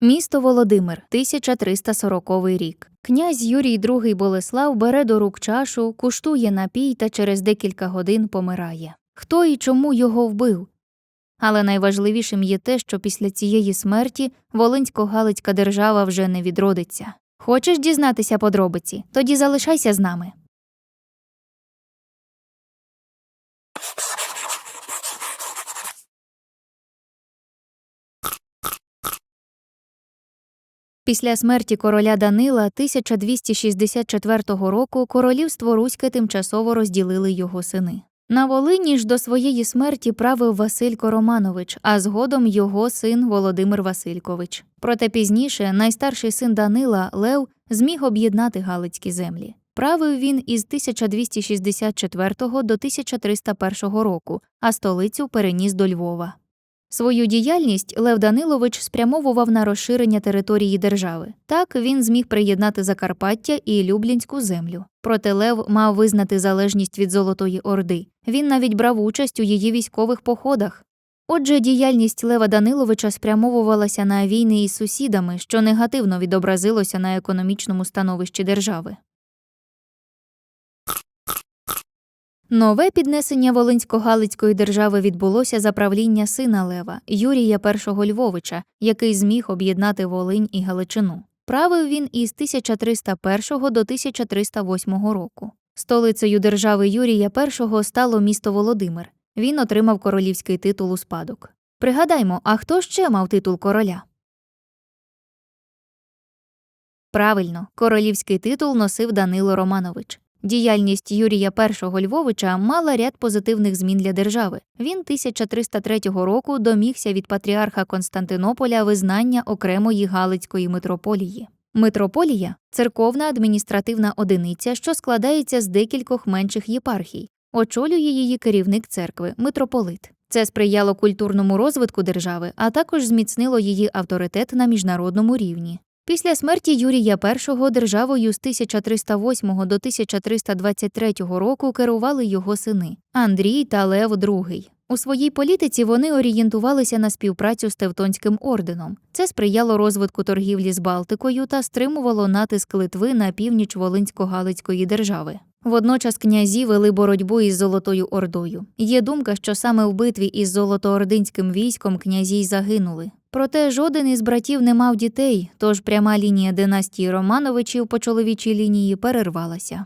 Місто Володимир, 1340 рік. Князь Юрій II Болеслав бере до рук чашу, куштує напій та через декілька годин помирає. Хто і чому його вбив? Але найважливішим є те, що після цієї смерті Волинсько-Галицька держава вже не відродиться. Хочеш дізнатися подробиці? Тоді залишайся з нами. Після смерті короля Данила 1264 року королівство Руське тимчасово розділили його сини. На Волині ж до своєї смерті правив Василько Романович, а згодом його син Володимир Василькович. Проте пізніше найстарший син Данила Лев зміг об'єднати Галицькі землі. Правив він із 1264 до 1301 року, а столицю переніс до Львова. Свою діяльність Лев Данилович спрямовував на розширення території держави. Так він зміг приєднати Закарпаття і Люблінську землю. Проте Лев мав визнати залежність від Золотої Орди. Він навіть брав участь у її військових походах. Отже, діяльність Лева Даниловича спрямовувалася на війни із сусідами, що негативно відобразилося на економічному становищі держави. Нове піднесення Волинсько-Галицької держави відбулося за правління сина Лева Юрія І Львовича, який зміг об'єднати Волинь і Галичину. Правив він із 1301 до 1308 року. Столицею держави Юрія І стало місто Володимир. Він отримав королівський титул у спадок. Пригадаймо, а хто ще мав титул короля? Правильно, королівський титул носив Данило Романович. Діяльність Юрія І Львовича мала ряд позитивних змін для держави. Він 1303 року домігся від патріарха Константинополя визнання окремої Галицької митрополії. Митрополія церковна адміністративна одиниця, що складається з декількох менших єпархій. Очолює її керівник церкви митрополит. Це сприяло культурному розвитку держави, а також зміцнило її авторитет на міжнародному рівні. Після смерті Юрія І державою з 1308 до 1323 року керували його сини Андрій та Лев II. У своїй політиці вони орієнтувалися на співпрацю з Тевтонським орденом. Це сприяло розвитку торгівлі з Балтикою та стримувало натиск Литви на північ Волинсько-Галицької держави. Водночас князі вели боротьбу із Золотою Ордою. Є думка, що саме в битві із Золотоординським військом князі й загинули. Проте жоден із братів не мав дітей, тож пряма лінія династії Романовичів по чоловічій лінії перервалася.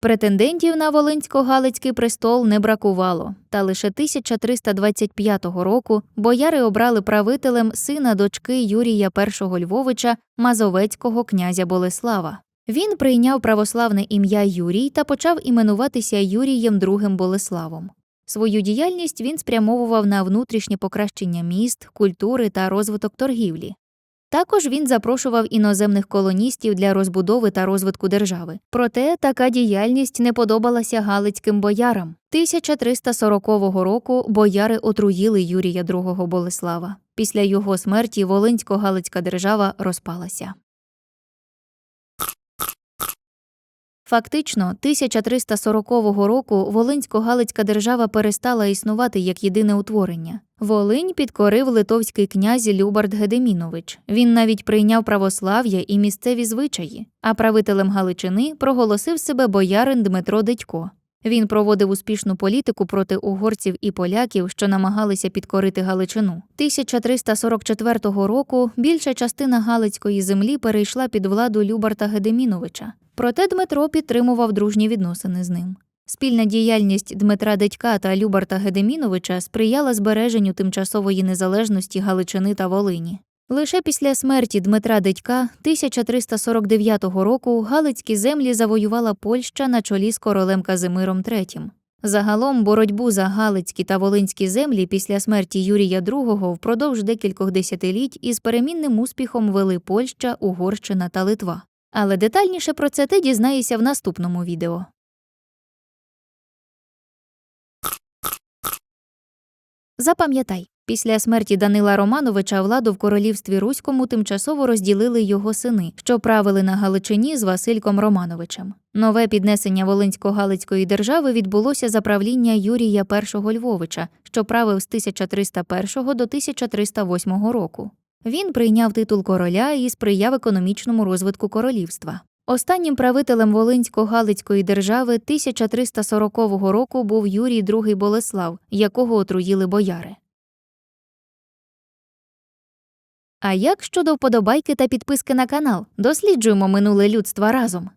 Претендентів на Волинсько-Галицький престол не бракувало, та лише 1325 року бояри обрали правителем сина дочки Юрія І Львовича Мазовецького князя Болеслава. Він прийняв православне ім'я Юрій та почав іменуватися Юрієм II Болеславом. Свою діяльність він спрямовував на внутрішнє покращення міст, культури та розвиток торгівлі. Також він запрошував іноземних колоністів для розбудови та розвитку держави. Проте така діяльність не подобалася галицьким боярам. 1340 року бояри отруїли Юрія II Болеслава. Після його смерті Волинсько-Галицька держава розпалася. Фактично, 1340 року Волинсько-Галицька держава перестала існувати як єдине утворення. Волинь підкорив литовський князь Любард Гедемінович. Він навіть прийняв православ'я і місцеві звичаї, а правителем Галичини проголосив себе боярин Дмитро Дедько. Він проводив успішну політику проти угорців і поляків, що намагалися підкорити Галичину. 1344 року більша частина Галицької землі перейшла під владу Любарта Гедеміновича. Проте Дмитро підтримував дружні відносини з ним. Спільна діяльність Дмитра Дедька та Любарта Гедеміновича сприяла збереженню тимчасової незалежності Галичини та Волині. Лише після смерті Дмитра Дедька 1349 року Галицькі землі завоювала Польща на чолі з королем Казимиром III. Загалом боротьбу за Галицькі та Волинські землі після смерті Юрія II впродовж декількох десятиліть із перемінним успіхом вели Польща, Угорщина та Литва. Але детальніше про це ти дізнаєшся в наступному відео. Запам'ятай, Після смерті Данила Романовича владу в королівстві Руському тимчасово розділили його сини, що правили на Галичині з Васильком Романовичем. Нове піднесення Волинсько-Галицької держави відбулося за правління Юрія І Львовича, що правив з 1301 до 1308 року. Він прийняв титул короля і сприяв економічному розвитку королівства. Останнім правителем Волинсько-Галицької держави 1340 року був Юрій II Болеслав, якого отруїли бояри. А як щодо вподобайки та підписки на канал? Досліджуємо минуле людства разом.